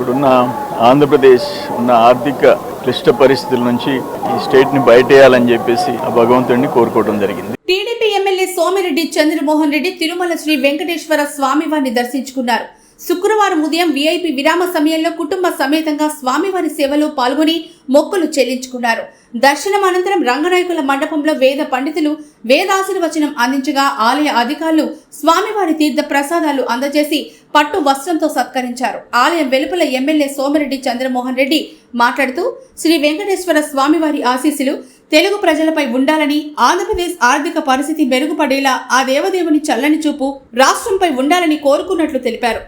ఇప్పుడున్న ఆంధ్రప్రదేశ్ ఉన్న ఆర్థిక క్లిష్ట పరిస్థితుల నుంచి ఈ స్టేట్ని బయటేయాలని చెప్పేసి ఆ భగవంతుడిని కోరుకోవడం జరిగింది. టీడీపీ ఎమ్మెల్యే సోమిరెడ్డి చంద్రమోహన్ రెడ్డి తిరుమల శ్రీ వెంకటేశ్వర స్వామివారిని దర్శించుకున్నారు. శుక్రవారం ఉదయం వీఐపీ విరామ సమయంలో కుటుంబ సమేతంగా స్వామివారి సేవలో పాల్గొని మొక్కులు చెల్లించుకున్నారు. దర్శనం అనంతరం రంగనాయకుల మండపంలో వేద పండితులు వేదాశీర్వచనం అందించగా ఆలయ అధికారులు స్వామివారి తీర్థ ప్రసాదాలు అందజేసి పట్టు వస్త్రంతో సత్కరించారు. ఆలయం వెలుపల ఎమ్మెల్యే సోమిరెడ్డి చంద్రమోహన్ రెడ్డి మాట్లాడుతూ శ్రీ వెంకటేశ్వర స్వామివారి ఆశీస్సులు తెలుగు ప్రజలపై ఉండాలని ఆంధ్రప్రదేశ్ ఆర్థిక పరిస్థితి మెరుగుపడేలా ఆ దేవదేవుని చల్లని చూపు రాష్ట్రంపై ఉండాలని కోరుకున్నట్లు తెలిపారు.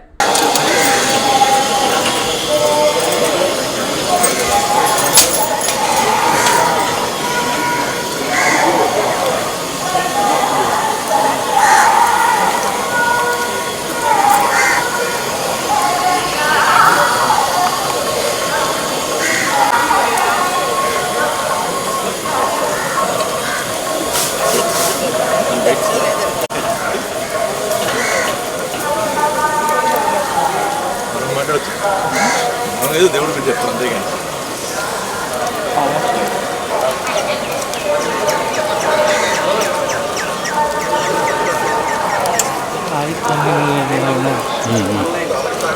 మనం దేవుడు మీరు గురించి అంతేగాని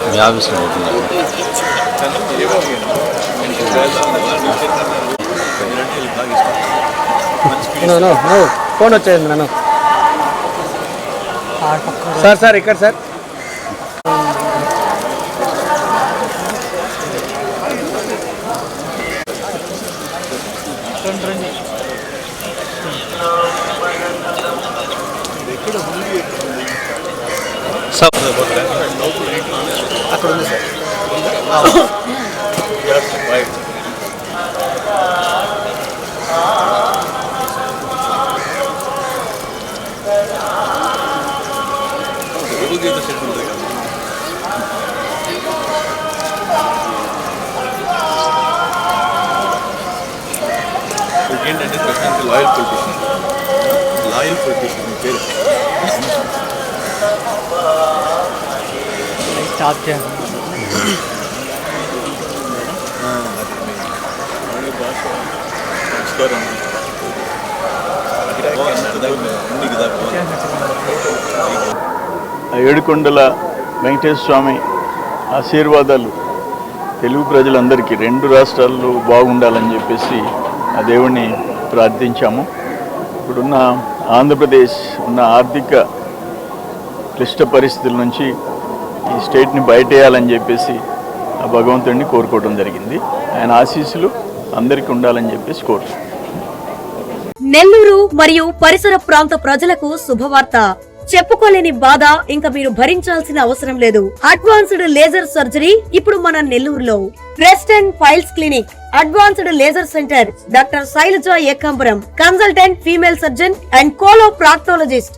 మీ ఆఫీస్లో ఫోన్ వచ్చేయండి నన్ను. సార్ సార్ ఇక్కడ సార్. అక్కడ ఉంది సార్ రైట్ గీత సెట్ ఉంది కదా ఇప్పుడు ఏంటంటే ప్రస్తుతానికి లాయల్ పొలిటీషియన్ లాయల్ పొలిటీషియన్ పేరు స్టాప్ ఆ ఏడుకొండల వెంకటేశ్వర స్వామి ఆశీర్వాదాలు. తెలుగు ప్రజలందరికీ రెండు రాష్ట్రాల్లో బాగుండాలని చెప్పేసి ఆ దేవుణ్ణి ప్రార్థించాము. ఇప్పుడున్న ఆంధ్రప్రదేశ్ ఉన్న ఆర్థిక క్లిష్ట పరిస్థితుల నుంచి ఈ స్టేట్ని బయటేయాలని చెప్పేసి ఆ భగవంతుడిని కోరుకోవడం జరిగింది. ఆయన ఆశీస్సులు అందరికీ ఉండాలని చెప్పేసి కోరుతున్నాను. నెల్లూరు మరియు పరిసర ప్రాంత ప్రజలకు శుభవార్త. చెప్పుకోలేని బాధ ఇంకా మీరు భరించాల్సిన అవసరం లేదు. అడ్వాన్స్డ్ లేజర్ సర్జరీ ఇప్పుడు మన నెల్లూరులో. Breast and piles clinic advanced laser centre doctor Sailaja Ekambaram consultant female surgeon and coloproctologist